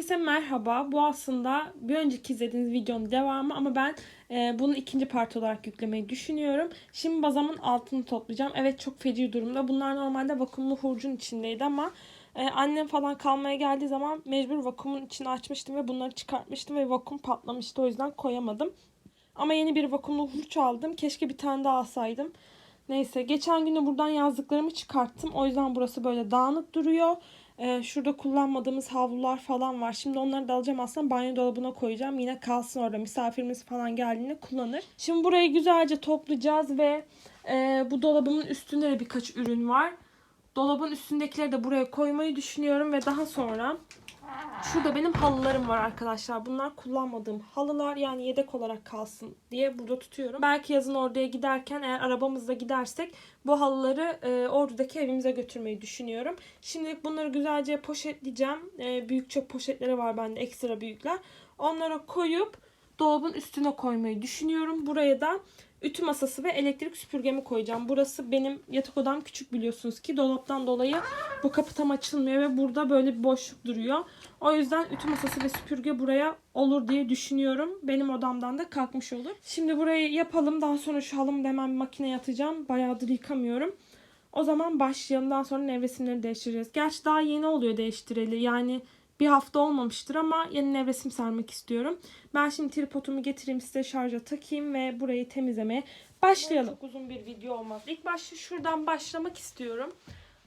Herkese merhaba. Bu aslında bir önceki izlediğiniz videonun devamı ama ben e, bunu ikinci part olarak yüklemeyi düşünüyorum. Şimdi bazamın altını toplayacağım. Evet çok feci durumda. Bunlar normalde vakumlu hurcun içindeydi ama e, annem falan kalmaya geldiği zaman mecbur vakumun içini açmıştım ve bunları çıkartmıştım ve vakum patlamıştı. O yüzden koyamadım. Ama yeni bir vakumlu hurç aldım. Keşke bir tane daha alsaydım. Neyse geçen gün de buradan yazdıklarımı çıkarttım. O yüzden burası böyle dağınık duruyor. Ee, şurada kullanmadığımız havlular falan var. Şimdi onları da alacağım aslında banyo dolabına koyacağım. Yine kalsın orada misafirimiz falan geldiğinde kullanır. Şimdi burayı güzelce toplayacağız ve e, bu dolabımın üstünde de birkaç ürün var. Dolabın üstündekileri de buraya koymayı düşünüyorum ve daha sonra şurada benim halılarım var arkadaşlar. Bunlar kullanmadığım halılar yani yedek olarak kalsın diye burada tutuyorum. Belki yazın oraya giderken eğer arabamızla gidersek bu halıları e, oradaki evimize götürmeyi düşünüyorum. Şimdilik bunları güzelce poşetleyeceğim. E, büyük poşetleri var bende ekstra büyükler. Onlara koyup dolabın üstüne koymayı düşünüyorum. Buraya da ütü masası ve elektrik süpürgemi koyacağım. Burası benim yatak odam küçük biliyorsunuz ki dolaptan dolayı bu kapı tam açılmıyor ve burada böyle bir boşluk duruyor. O yüzden ütü masası ve süpürge buraya olur diye düşünüyorum. Benim odamdan da kalkmış olur. Şimdi burayı yapalım. Daha sonra şu halımı da hemen makineye atacağım. Bayağıdır yıkamıyorum. O zaman başlayalım. Daha sonra nevresimleri değiştireceğiz. Gerçi daha yeni oluyor değiştireli. Yani bir hafta olmamıştır ama yeni nevresim sermek istiyorum. Ben şimdi tripodumu getireyim size şarja takayım ve burayı temizlemeye başlayalım. Çok uzun bir video olmaz. İlk başta şuradan başlamak istiyorum.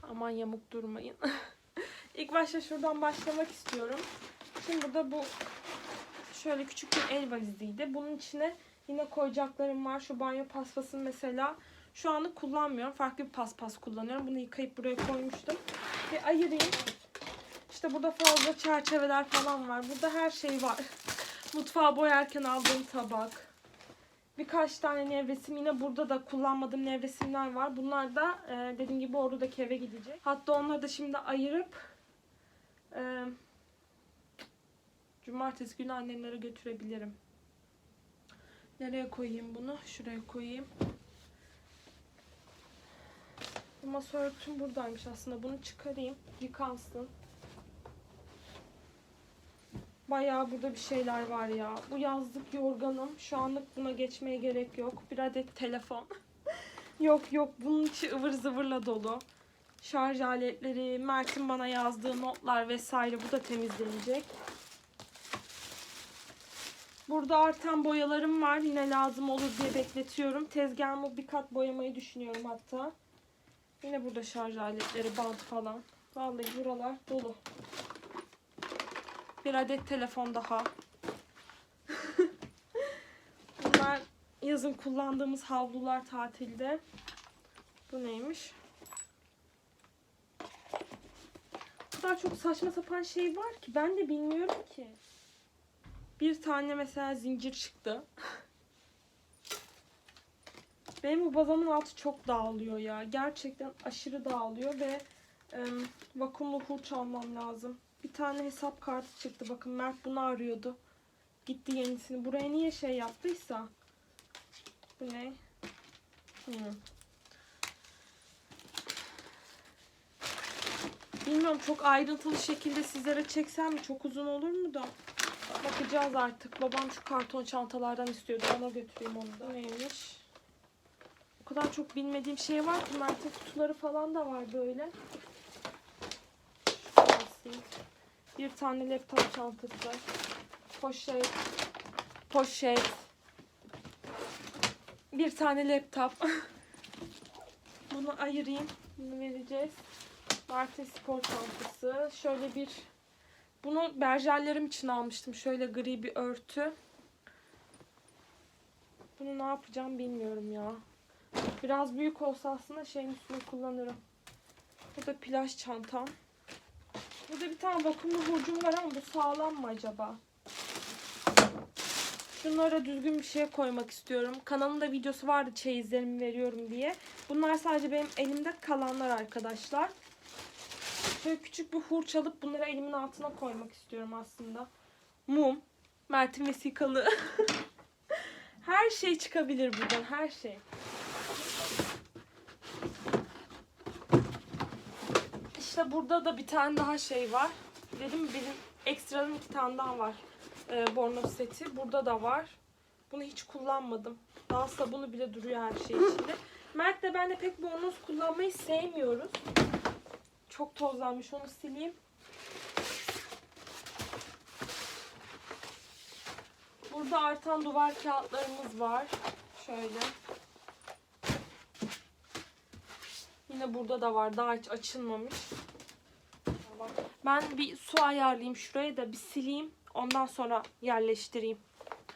Aman yamuk durmayın. İlk başta şuradan başlamak istiyorum. Şimdi burada bu şöyle küçük bir el valiziydi. Bunun içine yine koyacaklarım var. Şu banyo paspasını mesela şu anlık kullanmıyorum. Farklı bir paspas kullanıyorum. Bunu yıkayıp buraya koymuştum. Bir ayırayım. İşte burada fazla çerçeveler falan var. Burada her şey var. Mutfağı boyarken aldığım tabak. Birkaç tane nevresim yine burada da kullanmadığım nevresimler var. Bunlar da e, dediğim gibi oradaki eve gidecek. Hatta onları da şimdi ayırıp e, cumartesi günü annemlere götürebilirim. Nereye koyayım bunu? Şuraya koyayım. Masa örtüm buradaymış aslında. Bunu çıkarayım. Yıkansın. Bayağı burada bir şeyler var ya. Bu yazlık yorganım. Şu anlık buna geçmeye gerek yok. Bir adet telefon. yok yok bunun içi ıvır zıvırla dolu. Şarj aletleri, Mert'in bana yazdığı notlar vesaire bu da temizlenecek. Burada artan boyalarım var. Yine lazım olur diye bekletiyorum. Tezgahımı bir kat boyamayı düşünüyorum hatta. Yine burada şarj aletleri, bant falan. Vallahi buralar dolu. Bir adet telefon daha. Bunlar yazın kullandığımız havlular tatilde. Bu neymiş? O kadar çok saçma sapan şey var ki ben de bilmiyorum ki. Bir tane mesela zincir çıktı. Benim bu bazamın altı çok dağılıyor ya. Gerçekten aşırı dağılıyor ve e, vakumlu hurç almam lazım. Bir tane hesap kartı çıktı. Bakın Mert bunu arıyordu. Gitti yenisini. Buraya niye şey yaptıysa. Bu ne? Hmm. Bilmiyorum çok ayrıntılı şekilde sizlere çeksem mi? Çok uzun olur mu da? Bakacağız artık. Babam şu karton çantalardan istiyordu. Ona götüreyim onu da. Neymiş? O kadar çok bilmediğim şey var ki Mert'in kutuları falan da var böyle. Şurası. Bir tane laptop çantası. Poşet. Poşet. Bir tane laptop. Bunu ayırayım. Bunu vereceğiz. Martin spor çantası. Şöyle bir bunu berjerlerim için almıştım. Şöyle gri bir örtü. Bunu ne yapacağım bilmiyorum ya. Biraz büyük olsa aslında şeyin üstüne kullanırım. Bu da plaj çantam. Burada bir tane vakumlu hurcum var ama bu sağlam mı acaba? Şunlara düzgün bir şey koymak istiyorum. Kanalımda videosu vardı çeyizlerimi veriyorum diye. Bunlar sadece benim elimde kalanlar arkadaşlar. Şöyle küçük bir hurç alıp bunları elimin altına koymak istiyorum aslında. Mum. Mert'in vesikalı. her şey çıkabilir buradan. Her şey. İşte burada da bir tane daha şey var. Dedim benim ekstradan iki tane daha var. Ee, bornoz seti. Burada da var. Bunu hiç kullanmadım. Daha sabunu bile duruyor her şey içinde. Mert de ben de pek bornoz kullanmayı sevmiyoruz. Çok tozlanmış. Onu sileyim. Burada artan duvar kağıtlarımız var. Şöyle. Yine burada da var. Daha hiç açılmamış. Ben bir su ayarlayayım şuraya da bir sileyim. Ondan sonra yerleştireyim.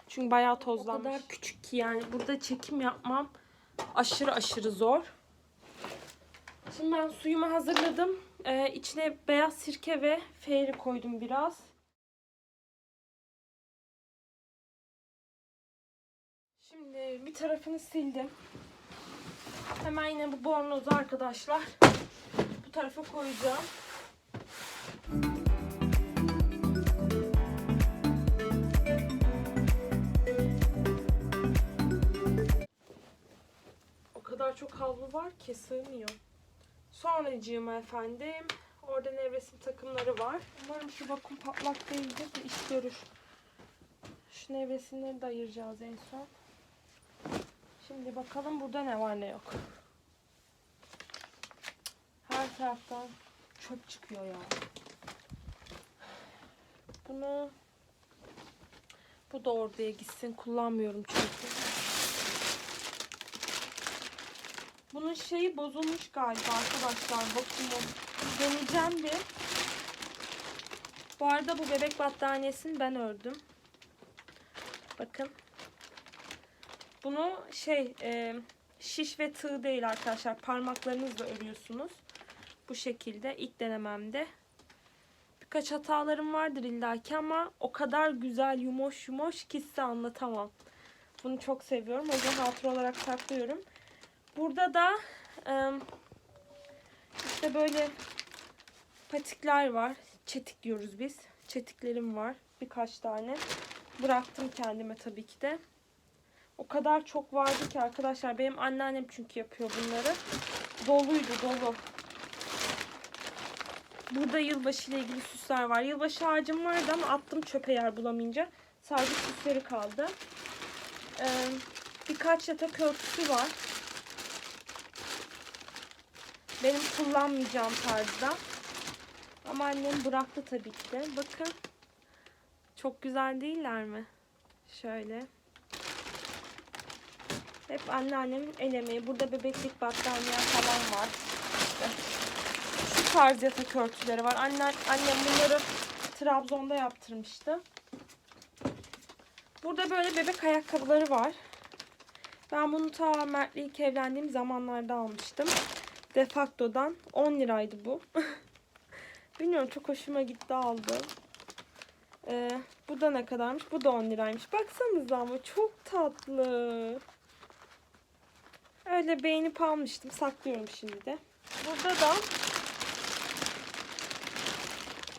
Çünkü bayağı tozlanmış. O kadar küçük ki yani burada çekim yapmam aşırı aşırı zor. Şimdi ben suyumu hazırladım. Ee, içine beyaz sirke ve feyri koydum biraz. Şimdi bir tarafını sildim. Hemen yine bu bornozu arkadaşlar bu tarafa koyacağım. O kadar çok havlu var ki sığmıyor. Sonracığım efendim. Orada nevresim takımları var. Umarım şu vakum patlak değildir de iş görür. Şu nevresimleri de ayıracağız en son. Şimdi bakalım burada ne var ne yok. Her taraftan çöp çıkıyor ya. Bunu bu da oraya gitsin. Kullanmıyorum çünkü. Bunun şeyi bozulmuş galiba arkadaşlar. Bakın deneyeceğim bir. Bu arada bu bebek battaniyesini ben ördüm. Bakın. Bunu şey e, şiş ve tığ değil arkadaşlar. Parmaklarınızla örüyorsunuz. Bu şekilde ilk denememde. Birkaç hatalarım vardır illaki ama o kadar güzel yumoş yumoş ki size anlatamam. Bunu çok seviyorum. O yüzden hatıra olarak saklıyorum. Burada da e, işte böyle patikler var. Çetik diyoruz biz. Çetiklerim var. Birkaç tane. Bıraktım kendime tabii ki de. O kadar çok vardı ki arkadaşlar. Benim anneannem çünkü yapıyor bunları. Doluydu dolu. Burada yılbaşı ile ilgili süsler var. Yılbaşı ağacım vardı ama attım çöpe yer bulamayınca. Sadece süsleri kaldı. Ee, birkaç yatak örtüsü var. Benim kullanmayacağım tarzda. Ama annem bıraktı tabii ki de. Bakın. Çok güzel değiller mi? Şöyle. Hep anneannemin el emeği. Burada bebeklik battaniye falan var. İşte şu tarz yatak örtüleri var. Annem, annem bunları Trabzon'da yaptırmıştı. Burada böyle bebek ayakkabıları var. Ben bunu ta Mert'le ilk evlendiğim zamanlarda almıştım. Defacto'dan. 10 liraydı bu. Bilmiyorum çok hoşuma gitti aldım. Ee, bu da ne kadarmış? Bu da 10 liraymış. Baksanıza ama çok tatlı. Öyle beğenip almıştım. Saklıyorum şimdi de. Burada da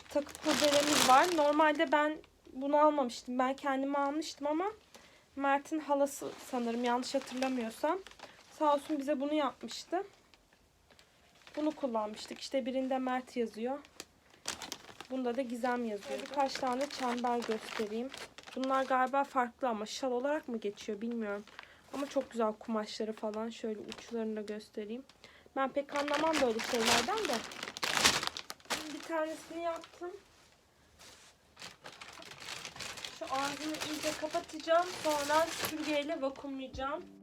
takı kurdelemiz var. Normalde ben bunu almamıştım. Ben kendime almıştım ama Mert'in halası sanırım yanlış hatırlamıyorsam. Sağ olsun bize bunu yapmıştı. Bunu kullanmıştık. İşte birinde Mert yazıyor. Bunda da Gizem yazıyor. Birkaç tane çember göstereyim. Bunlar galiba farklı ama şal olarak mı geçiyor bilmiyorum. Ama çok güzel kumaşları falan. Şöyle uçlarını da göstereyim. Ben pek anlamam böyle şeylerden de. Bir tanesini yaptım. Şu ağzını iyice kapatacağım. Sonra süpürgeyle vakumlayacağım.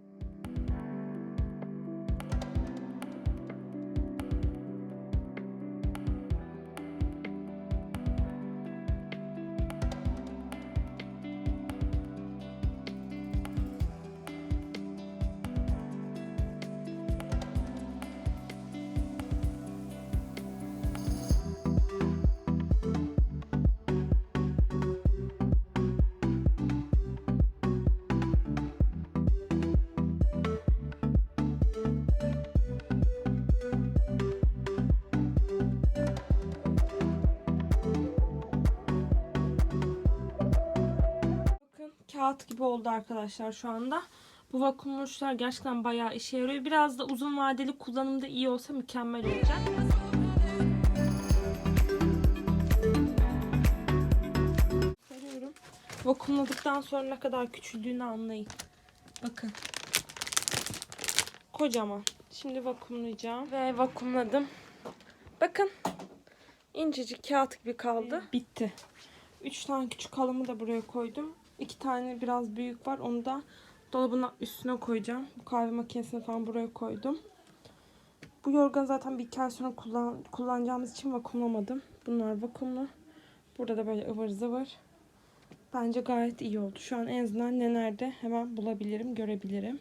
Kağıt gibi oldu arkadaşlar şu anda. Bu vakumluşlar gerçekten bayağı işe yarıyor. Biraz da uzun vadeli kullanımda iyi olsa mükemmel olacak. Vakumladıktan sonra ne kadar küçüldüğünü anlayın. Bakın. Kocaman. Şimdi vakumlayacağım. Ve vakumladım. Bakın. İncecik kağıt gibi kaldı. Bitti. Üç tane küçük halımı da buraya koydum. İki tane biraz büyük var. Onu da dolabın üstüne koyacağım. Bu kahve makinesini falan buraya koydum. Bu yorgan zaten bir iki ay sonra kullan, kullanacağımız için vakumlamadım. Bunlar vakumlu. Burada da böyle ıvır zıvır. Bence gayet iyi oldu. Şu an en azından ne nerede hemen bulabilirim, görebilirim.